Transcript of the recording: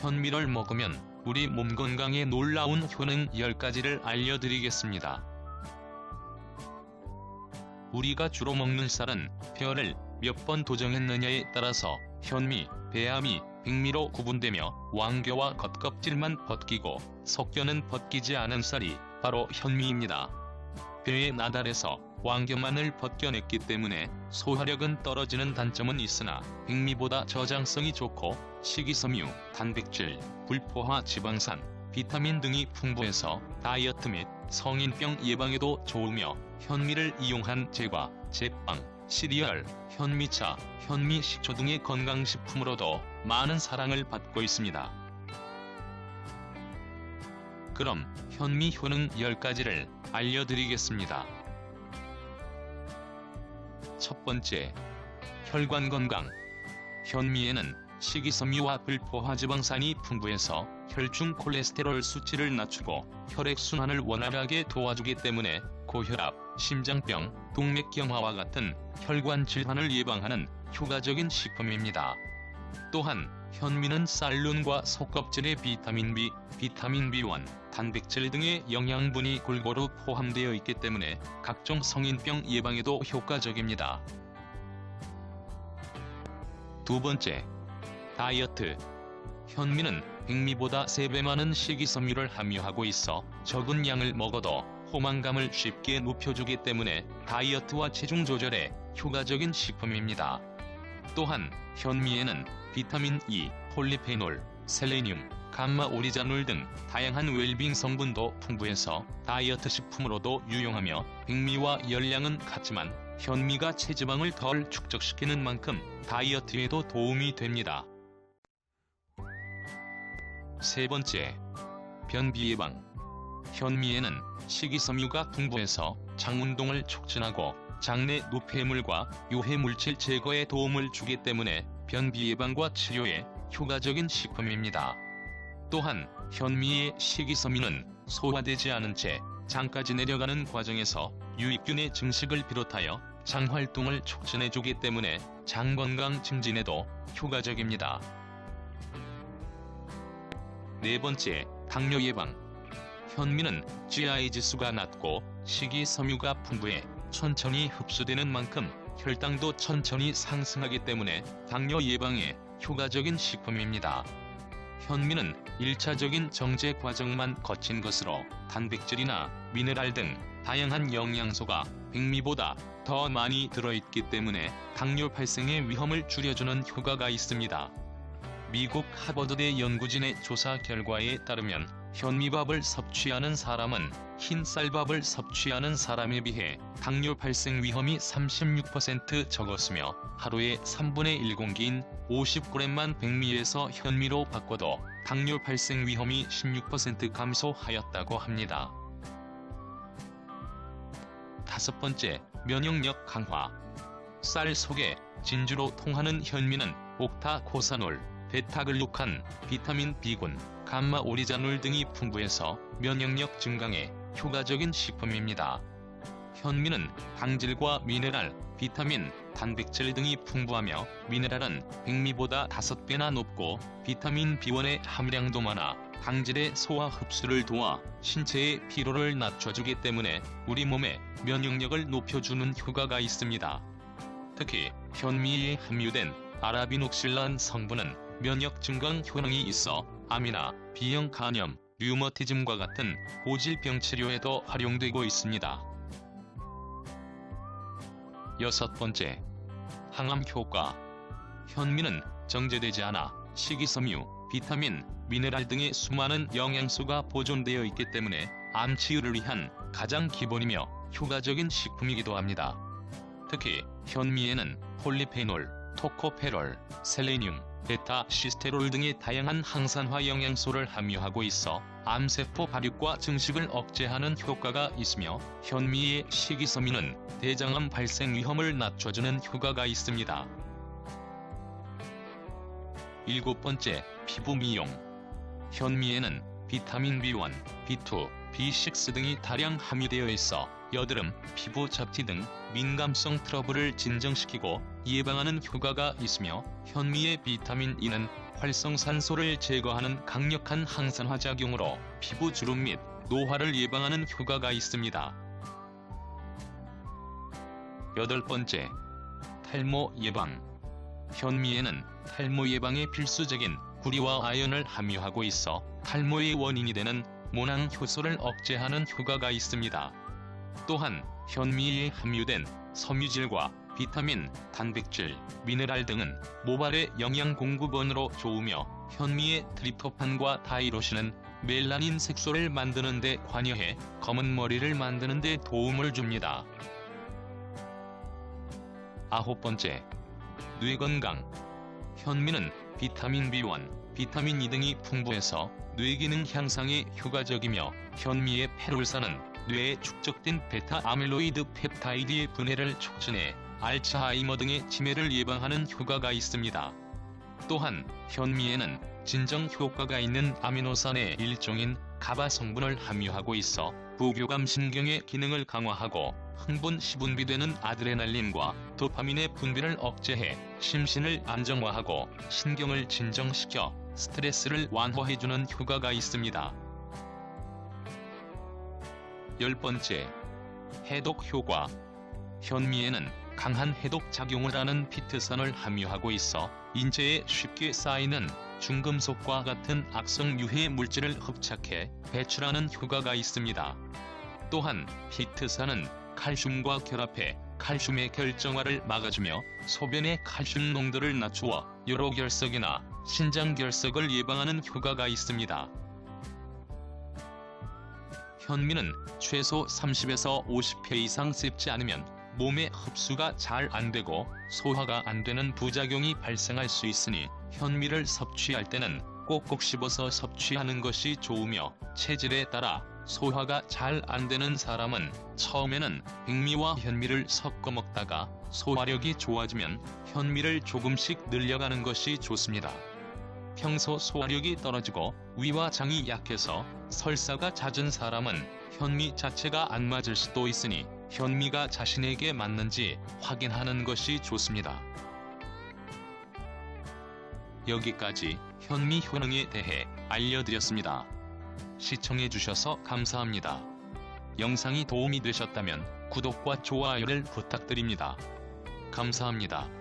현미를 먹으면 우리 몸 건강에 놀라운 효능 10가지를 알려드리겠습니다. 우리가 주로 먹는 쌀은 벼를 몇 번 도정했느냐에 따라서 현미, 배아미, 백미로 구분되며 왕겨와 겉껍질만 벗기고 석겨는 벗기지 않은 쌀이 바로 현미입니다. 벼의 나달에서 왕겨만을 벗겨냈기 때문에 소화력은 떨어지는 단점은 있으나 백미보다 저장성이 좋고 식이섬유, 단백질, 불포화 지방산, 비타민 등이 풍부해서 다이어트 및 성인병 예방에도 좋으며 현미를 이용한 제과, 제빵, 시리얼, 현미차, 현미식초 등의 건강식품으로도 많은 사랑을 받고 있습니다. 그럼 현미 효능 10가지를 알려드리겠습니다. 첫 번째, 혈관 건강. 현미에는 식이섬유와 불포화 지방산이 풍부해서 혈중 콜레스테롤 수치를 낮추고 혈액순환을 원활하게 도와주기 때문에 고혈압, 심장병, 동맥경화와 같은 혈관 질환을 예방하는 효과적인 식품입니다. 또한 현미는 쌀룬과 속껍질의 비타민 B, 비타민 B1, 단백질 등의 영양분이 골고루 포함되어 있기 때문에 각종 성인병 예방에도 효과적입니다. 두 번째, 다이어트. 현미는 백미보다 3배 많은 식이섬유를 함유하고 있어 적은 양을 먹어도 포만감을 쉽게 높여주기 때문에 다이어트와 체중 조절에 효과적인 식품입니다. 또한 현미에는 비타민 E, 폴리페놀, 셀레늄, 감마 오리자놀 등 다양한 웰빙 성분도 풍부해서 다이어트 식품으로도 유용하며 백미와 열량은 같지만 현미가 체지방을 덜 축적시키는 만큼 다이어트에도 도움이 됩니다. 세 번째, 변비 예방. 현미에는 식이섬유가 풍부해서 장 운동을 촉진하고 장내 노폐물과 유해 물질 제거에 도움을 주기 때문에 변비 예방과 치료에 효과적인 식품입니다. 또한 현미의 식이섬유는 소화되지 않은 채 장까지 내려가는 과정에서 유익균의 증식을 비롯하여 장 활동을 촉진해주기 때문에 장 건강 증진에도 효과적입니다. 네 번째, 당뇨 예방. 현미는 GI 지수가 낮고 식이섬유가 풍부해 천천히 흡수되는 만큼 혈당도 천천히 상승하기 때문에 당뇨 예방에 효과적인 식품입니다. 현미는 1차적인 정제 과정만 거친 것으로 단백질이나 미네랄 등 다양한 영양소가 백미보다 더 많이 들어있기 때문에 당뇨 발생의 위험을 줄여주는 효과가 있습니다. 미국 하버드대 연구진의 조사 결과에 따르면 현미밥을 섭취하는 사람은 흰 쌀밥을 섭취하는 사람에 비해 당뇨 발생 위험이 36% 적었으며 하루에 3분의 1 공기인 50g만 백미에서 현미로 바꿔도 당뇨 발생 위험이 16% 감소하였다고 합니다. 다섯 번째, 면역력 강화. 쌀 속에 진주로 통하는 현미는 옥타코사놀, 베타글루칸, 비타민 B군, 감마 오리자놀 등이 풍부해서 면역력 증강에 효과적인 식품입니다. 현미는 당질과 미네랄, 비타민, 단백질 등이 풍부하며 미네랄은 백미보다 5배나 높고 비타민 B1의 함량도 많아 당질의 소화 흡수를 도와 신체의 피로를 낮춰주기 때문에 우리 몸의 면역력을 높여주는 효과가 있습니다. 특히 현미에 함유된 아라비녹실란 성분은 면역 증강 효능이 있어 암이나 비형 간염, 류머티즘과 같은 고질병 치료에도 활용되고 있습니다. 여섯 번째, 항암 효과. 현미는 정제되지 않아 식이섬유, 비타민, 미네랄 등의 수많은 영양소가 보존되어 있기 때문에 암 치유를 위한 가장 기본이며 효과적인 식품이기도 합니다. 특히 현미에는 폴리페놀, 토코페롤, 셀레늄, 베타 시스테롤 등의 다양한 항산화 영양소를 함유하고 있어 암세포 발육과 증식을 억제하는 효과가 있으며 현미의 식이섬유는 대장암 발생 위험을 낮춰주는 효과가 있습니다. 일곱 번째, 피부 미용. 현미에는 비타민 B1, B2, B6 등이 다량 함유되어 있어 여드름, 피부 잡티 등 민감성 트러블을 진정시키고 예방하는 효과가 있으며 현미의 비타민 E는 활성산소를 제거하는 강력한 항산화 작용으로 피부 주름 및 노화를 예방하는 효과가 있습니다. 여덟 번째, 탈모 예방. 현미에는 탈모 예방에 필수적인 구리와 아연을 함유하고 있어 탈모의 원인이 되는 모낭 효소를 억제하는 효과가 있습니다. 또한 현미에 함유된 섬유질과 비타민, 단백질, 미네랄 등은 모발의 영양 공급원으로 좋으며 현미의 트립토판과 다이로신은 멜라닌 색소를 만드는 데 관여해 검은 머리를 만드는 데 도움을 줍니다. 아홉 번째, 뇌 건강. 현미는 비타민 B1, 비타민 E 등이 풍부해서 뇌 기능 향상에 효과적이며 현미의 페롤산은 뇌에 축적된 베타 아밀로이드 펩타이드의 분해를 촉진해 알츠하이머 등의 치매를 예방하는 효과가 있습니다. 또한 현미에는 진정 효과가 있는 아미노산의 일종인 가바 성분을 함유하고 있어 부교감 신경의 기능을 강화하고 흥분 시분비되는 아드레날린과 도파민의 분비를 억제해 심신을 안정화하고 신경을 진정시켜 스트레스를 완화해주는 효과가 있습니다. 열 번째, 해독 효과. 현미에는 강한 해독 작용을 하는 피트산을 함유하고 있어 인체에 쉽게 쌓이는 중금속과 같은 악성 유해 물질을 흡착해 배출하는 효과가 있습니다. 또한 피트산은 칼슘과 결합해 칼슘의 결정화를 막아주며 소변의 칼슘 농도를 낮추어 요로결석이나 신장 결석을 예방하는 효과가 있습니다. 현미는 최소 30에서 50회 이상 씹지 않으면 몸에 흡수가 잘 안되고 소화가 안되는 부작용이 발생할 수 있으니 현미를 섭취할 때는 꼭꼭 씹어서 섭취하는 것이 좋으며 체질에 따라 소화가 잘 안되는 사람은 처음에는 백미와 현미를 섞어 먹다가 소화력이 좋아지면 현미를 조금씩 늘려가는 것이 좋습니다. 평소 소화력이 떨어지고 위와 장이 약해서 설사가 잦은 사람은 현미 자체가 안 맞을 수도 있으니 현미가 자신에게 맞는지 확인하는 것이 좋습니다. 여기까지 현미 효능에 대해 알려드렸습니다. 시청해주셔서 감사합니다. 영상이 도움이 되셨다면 구독과 좋아요를 부탁드립니다. 감사합니다.